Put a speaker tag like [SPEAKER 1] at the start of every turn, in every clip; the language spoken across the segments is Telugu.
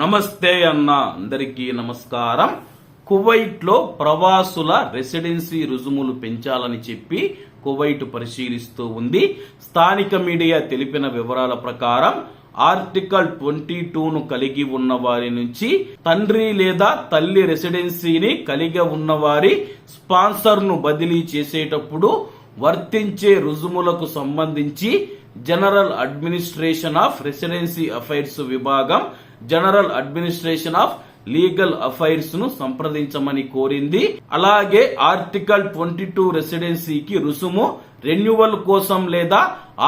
[SPEAKER 1] నమస్తే అన్న అందరికీ నమస్కారం. కువైట్లో ప్రవాసుల రెసిడెన్సీ రుజుములు పెంచాలని చెప్పి కువైట్ పరిశీలిస్తూ ఉంది. స్థానిక మీడియా తెలిపిన వివరాల ప్రకారం ఆర్టికల్ ట్వంటీ టూను కలిగి ఉన్న వారి నుంచి తండ్రి లేదా తల్లి రెసిడెన్సీని కలిగి ఉన్నవారి స్పాన్సర్ను బదిలీ చేసేటప్పుడు వర్తించే రుజుములకు సంబంధించి general administration of residency affairs విభాగం జనరల్ అడ్మినిస్ట్రేషన్ ఆఫ్ లీగల్ అఫైర్స్ను సంప్రదించమని కోరింది. అలాగే ఆర్టికల్ ట్వంటీ టూ రెసిడెన్సీకి రుసుము రెన్యువల్ కోసం లేదా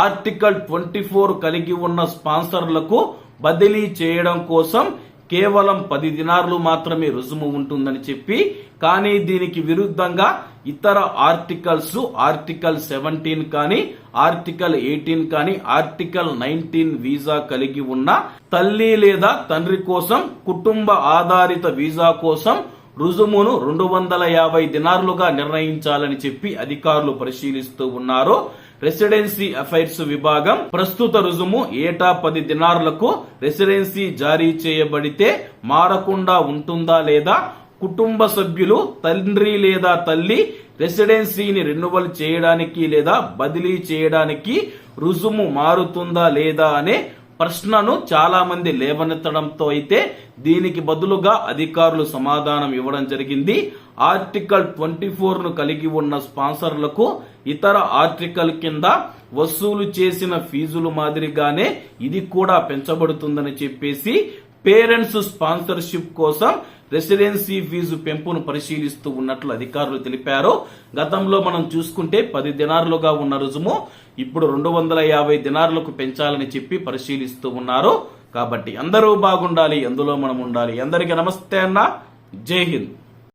[SPEAKER 1] ఆర్టికల్ ట్వంటీ ఫోర్ కలిగి ఉన్న స్పాన్సర్లకు బదిలీ చేయడం కోసం కేవలం పది దినార్లు మాత్రమే రుజుము ఉంటుందని చెప్పి కానీ దీనికి విరుద్ధంగా ఇతర ఆర్టికల్స్ ఆర్టికల్ సెవెంటీన్ కానీ ఆర్టికల్ ఎయిటీన్ కానీ ఆర్టికల్ నైన్టీన్ వీసా కలిగి ఉన్న తల్లి లేదా తండ్రి కోసం కుటుంబ ఆధారిత వీసా కోసం రుజుమును రెండు వందల యాభై దినార్లుగా నిర్ణయించాలని చెప్పి అధికారులు పరిశీలిస్తూ ఉన్నారు. రెసిడెన్సీ అఫైర్స్ విభాగం ప్రస్తుత రుజుము ఏటా పది దినారులకు రెసిడెన్సీ జారీ చేయబడితే మారకుండా ఉంటుందా లేదా? కుటుంబ సభ్యులు తండ్రి లేదా తల్లి రెసిడెన్సీని రెన్యువల్ చేయడానికి లేదా బదిలీ చేయడానికి రుజుము మారుతుందా లేదా అనే ప్రశ్నను చాలా మంది లేవనెత్తడంతో అయితే దీనికి బదులుగా అధికారులు సమాధానం ఇవ్వడం జరిగింది. ఆర్టికల్ ట్వంటీ ఫోర్ను కలిగి ఉన్న స్పాన్సర్లకు ఇతర ఆర్టికల్ కింద వసూలు చేసిన ఫీజులు మాదిరిగానే ఇది కూడా పెంచబడుతుందని చెప్పేసి పేరెంట్స్ స్పాన్సర్షిప్ కోసం రెసిడెన్సీ ఫీజు పెంపును పరిశీలిస్తూ ఉన్నట్లు అధికారులు తెలిపారు. గతంలో మనం చూసుకుంటే పది దినారులుగా ఉన్న రుజుము ఇప్పుడు రెండు వందల యాభై దినార్లకు పెంచాలని చెప్పి పరిశీలిస్తూ ఉన్నారు. కాబట్టి అందరూ బాగుండాలి అందులో మనం ఉండాలి. అందరికీ నమస్తే అన్న. జై హింద్.